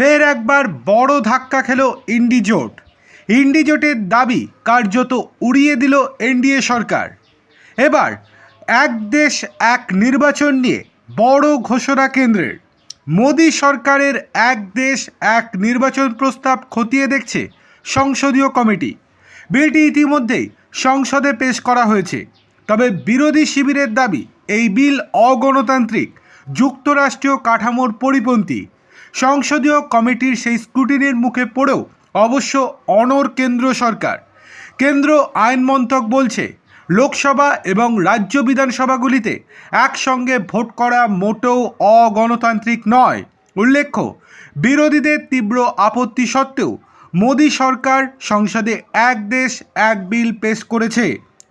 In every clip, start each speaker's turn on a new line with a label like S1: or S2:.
S1: ফের একবার বড় ধাক্কা খেল ইন্ডিজোট। ইন্ডিজোটের দাবি কার্যত উড়িয়ে দিল এনডিএ সরকার। এবার এক দেশ এক নির্বাচন নিয়ে বড় ঘোষণা কেন্দ্রের। মোদী সরকারের এক দেশ এক নির্বাচন প্রস্তাব খতিয়ে দেখছে সংসদীয় কমিটি। বিলটি ইতিমধ্যেই সংসদে পেশ করা হয়েছে। তবে বিরোধী শিবিরের দাবি, এই বিল অগণতান্ত্রিক, যুক্তরাষ্ট্রীয় কাঠামোর পরিপন্থী সংসদীয় কমিটির সেই স্ক্রুটিনির মুখে পড়েও অবশ্য অনর কেন্দ্র সরকার। কেন্দ্র আইন মন্ত্রক বলছে, লোকসভা এবং রাজ্য বিধানসভাগুলিতে একসঙ্গে ভোট করা মোটেও অগণতান্ত্রিক নয়। উল্লেখ্য, বিরোধীদের তীব্র আপত্তি সত্ত্বেও মোদী সরকার সংসদে এক দেশ, এক বিল পেশ করেছে।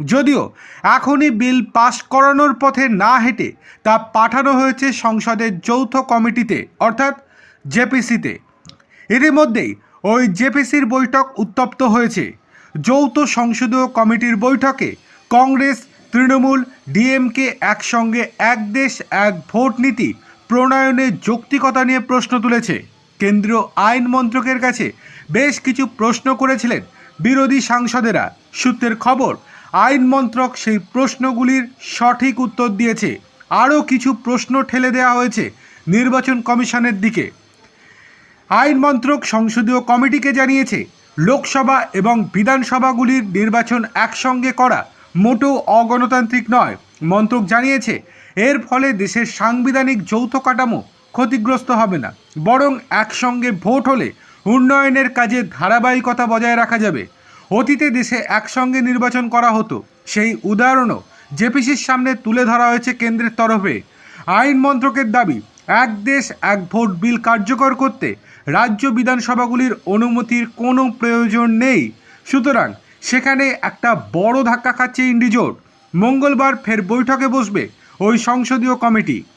S1: যদিও এখনই বিল পাশ করানোর পথে না হেঁটে তা পাঠানো হয়েছে সংসদের যৌথ কমিটিতে, অর্থাৎ জেপিসিতে। ইতিমধ্যেই ওই জেপিসির বৈঠক উত্তপ্ত হয়েছে। যৌথ সংসদীয় কমিটির বৈঠকে কংগ্রেস, তৃণমূল, ডিএমকে একসঙ্গে এক দেশ, এক ভোট নীতি প্রণয়নের যৌক্তিকতা নিয়ে প্রশ্ন তুলেছে। কেন্দ্রীয় আইন মন্ত্রকের কাছে বেশ কিছু প্রশ্ন করেছিলেন বিরোধী সাংসদেরা। সূত্রের খবর, আইন মন্ত্রক সেই প্রশ্নগুলির সঠিক উত্তর দিয়েছে। আরও কিছু প্রশ্ন ঠেলে দেওয়া হয়েছে নির্বাচন কমিশনের দিকে। আইন মন্ত্রক সংসদীয় কমিটিকে জানিয়েছে, লোকসভা এবং বিধানসভাগুলির নির্বাচন একসঙ্গে করা মোটেও অগণতান্ত্রিক নয়। মন্ত্রক জানিয়েছে, এর ফলে দেশের সাংবিধানিক যৌথ কাঠামো ক্ষতিগ্রস্ত হবে না, বরং একসঙ্গে ভোট হলে উন্নয়নের কাজে ধারাবাহিকতা বজায় রাখা যাবে। অতীতে দেশে একসঙ্গে নির্বাচন করা হতো, সেই উদাহরণও জেপিসির সামনে তুলে ধরা হয়েছে কেন্দ্রের তরফে। আইন মন্ত্রকের দাবি এক দেশ, এক ভোট বিল কার্যকর করতে রাজ্য বিধানসভাগুলির অনুমতির কোনো প্রয়োজন নেই। সুতরাং সেখানে একটা বড় ধাক্কা খাচ্ছে ইন্ডিজোট মঙ্গলবার ফের বৈঠকে বসবে ওই সংসদীয় কমিটি।